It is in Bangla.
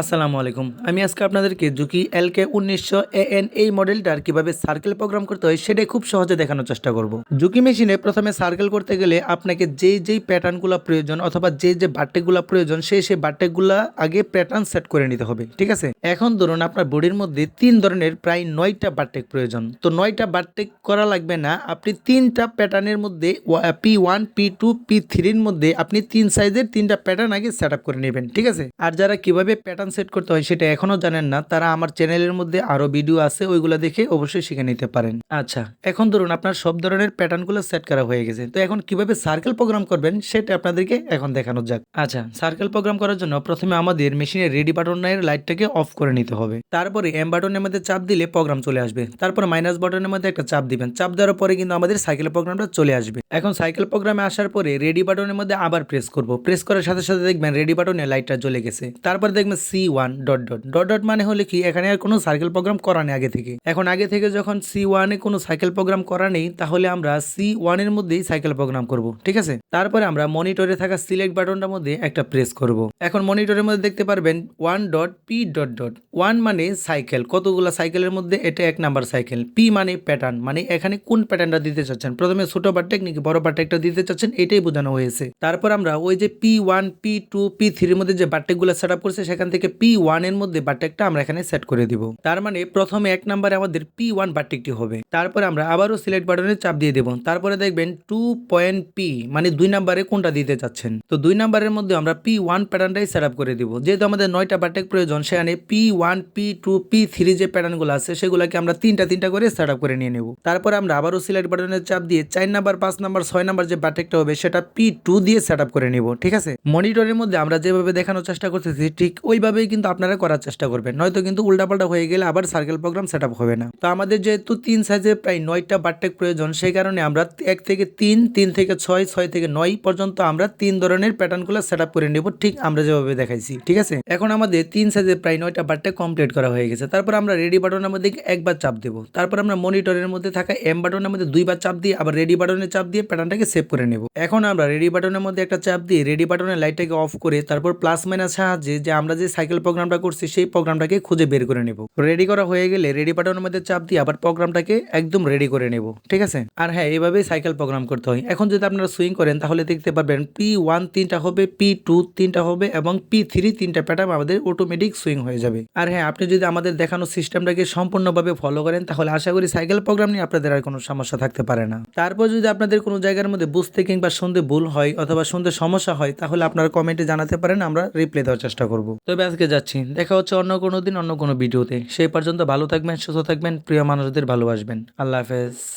আসসালামু আলাইকুম। আমি আজকে আপনাদেরকে জুকি এল কে উনিশশো এন এই মডেলটার কীভাবে সার্কেল প্রোগ্রাম করতে হয় সেটাই খুব সহজে দেখানোর চেষ্টা করব। জুকি মেশিনে প্রথমে সার্কেল করতে গেলে আপনাকে যেই যেই প্যাটার্নগুলো প্রয়োজন অথবা যে যে বাট্টেকগুলো প্রয়োজন সেই সেই বাট্টেকগুলো আগে প্যাটার্ন সেট করে নিতে হবে, ঠিক আছে? এখন ধরুন আপনার বডির মধ্যে তিন ধরনের প্রায় নয়টা বাট্টেক প্রয়োজন। তো নয়টা বাট্টেক করা লাগবে না, আপনি তিনটা প্যাটার্নের মধ্যে P one, P two, P থ্রির মধ্যে আপনি তিন সাইজের তিনটা প্যাটার্ন আগে সেট করে নেবেন, ঠিক আছে? আর যারা কীভাবে প্যাটার্ন সেট করতে হয়, সেটা এখনও জানেন না। তারা আমার চ্যানেলের মধ্যে আরও ভিডিও আছে, ওইগুলো দেখে অবশ্যই শিখে নিতে পারেন। আচ্ছা এখন ধরুন আপনার সব ধরনের প্যাটার্নগুলো সেট করা হয়ে গেছে। তো এখন কীভাবে সার্কেল প্রোগ্রাম করবেন, সেটা আপনাদেরকে এখন দেখানো যাক। আচ্ছা সার্কেল প্রোগ্রাম করার জন্য প্রথমে আমাদের মেশিনের রেডি বাটনের লাইটটাকে অফ করে নিতে হবে। তারপরে এম বাটনের মধ্যে চাপ দিলে প্রোগ্রাম চলে আসবে। তারপর মাইনাস বাটনের মধ্যে একটা চাপ দিবেন। চাপ দেওয়ার পরে কিন্তু আমাদের সাইকেল প্রোগ্রামটা চলে আসবে। এখন সাইকেল প্রোগ্রামে আসার পরে রেডি বাটনের মধ্যে আবার প্রেস করব। প্রেস করার সাথে সাথে দেখবেন রেডি বাটনে লাইটটা জ্বলে গেছে। তারপর দেখবেন C one dot dot dot dot মানে হলে কি, এখানে আর কোনো সাইকেল প্রোগ্রাম করা নেই আগে থেকে। এখন আগে থেকে যখন সি ওয়ানে কোনো সাইকেল প্রোগ্রাম করা নেই, তাহলে আমরা সি ওয়ানের মধ্যেই সাইকেল প্রোগ্রাম করব, ঠিক আছে? তারপরে আমরা মনিটরে থাকা সিলেক্ট বাটনটার মধ্যে একটা প্রেস করব। এখন মনিটরের মধ্যে দেখতে পারবেন one dot P dot dot one মানে সাইকেল কতগুলো সাইকেলের মধ্যে এটা এক নাম্বার সাইকেল পি মানে প্যাটার্ন মানে এখানে কোন প্যাটার্নটা দিতে চাচ্ছেন? প্রথমে ছোট বারটেক নাকি বড় বারটেকটা দিতে চাচ্ছেন, এটাই বোঝানো হয়েছে। তারপর আমরা ওই যে P one P two P থ্রির মধ্যে যে বারটেকগুলো সেট আপ করছে, সেখান থেকে পি ওয়ানের মধ্যে বারটেকটা আমরা এখানে সেট করে দিব। তার মানে প্রথমে এক নম্বরে আমাদের পি ওয়ান বারটেকটি হবে। তারপরে আমরা আবারও সিলেক্ট বাটনে চাপ দিয়ে দেবো। তারপরে দেখবেন টু পয়েন্ট পি মানে দুই নম্বরে কোনটা দিতে চাচ্ছেন? তো দুই নম্বরের মধ্যে আমরা পি ওয়ান প্যাটার্নটাই সেট আপ করে দিব। যেহেতু আমাদের নয়টা বারটেক প্রয়োজন, সেখানে P one P two P three যে প্যাটার্নগুলো আছে, সেগুলোকে আমরা তিনটা তিনটা করে সেট আপ করে নিয়ে নেব। তারপর আমরা আবারও সিলেক্ট বাটনের চাপ দিয়ে চার নাম্বার, পাঁচ নাম্বার, ছয় নাম্বার যে বারটেকটা হবে, সেটা পি টু দিয়ে সেট আপ করে নিব। ঠিক আছে? মনিটরের মধ্যে আমরা যেভাবে দেখানোর চেষ্টা করতেছি, ঠিক ওইভাবেই কিন্তু আপনারা করার চেষ্টা করবেন। নয়তো কিন্তু উল্টাপাল্টা হয়ে গেলে আবার সার্কেল প্রোগ্রাম সেট হবে না। তো আমাদের যেহেতু তিন সাইজের প্রায় নয়টা বারটেক প্রয়োজন, সেই কারণে আমরা এক থেকে তিন তিন থেকে ছয় ছয় থেকে নয় পর্যন্ত আমরা তিন ধরনের প্যাটার্নগুলো সেট করে নেব। ঠিক আমরা যেভাবে দেখাইছি, ঠিক আছে? এখন আমাদের তিন সাইজের প্রায় নয়টা বারটেক কমপ্লিট করা হয়ে গেছে। তারপর আমরা রেডি বাটনের মধ্যে একবার চাপ দেবো। তারপর আমরা মনিটরের মধ্যে থাকা এম বাটনের মধ্যে দুইবার চাপ দিয়ে আবার রেডি বাটনে চাপ দিয়ে প্যাটার্নটাকে সেভ করে নেব। এখন আমরা রেডি বাটনের মধ্যে একটা চাপ দিয়ে রেডি বাটনের লাইটটাকে অফ করে তারপর প্লাস মাইনাস সাহায্যে যে আমরা যে সাইকেল প্রোগ্রামটা করছি, সেই প্রোগ্রামটাকে খুঁজে বের করে নেব। রেডি করা হয়ে গেলে রেডি বাটনের মধ্যে চাপ দিয়ে আবার প্রোগ্রামটাকে একদম রেডি করে নেব, ঠিক আছে? আর হ্যাঁ এইভাবেই সাইকেল প্রোগ্রাম করতে হয়। এখন যদি আপনারা সুইং করেন, তাহলে দেখতে পারবেন পি ওয়ান তিনটা হবে পি টু তিনটা হবে এবং পি থ্রি তিনটা প্যাটার্ন আমাদের অটোমেটিক সুইং হয়ে যাবে। আর হ্যাঁ আপনি যদি আমাদের দেখানো সিস্টেমটাকে সম্পূর্ণভাবে ফলো করেন, তাহলে আশা করি সাইকেল প্রোগ্রাম নিয়ে আপনাদের আর কোনো সমস্যা থাকতে পারে না। তারপর যদি আপনাদের কোনো জায়গার মধ্যে বুঝতে কিংবা শুনতে ভুল হয় অথবা শুনতে সমস্যা হয়, তাহলে আপনারা কমেন্টে জানাতে পারেন, আমরা রিপ্লাই দেওয়ার চেষ্টা করব। তবে আজকে যাচ্ছি। দেখা হচ্ছে অন্য কোনো দিন, অন্য কোনো ভিডিওতে। সেই পর্যন্ত ভালো থাকবেন, সুস্থ থাকবেন, প্রিয় মানুষদের ভালোবাসবেন। আল্লাহ হাফেজ।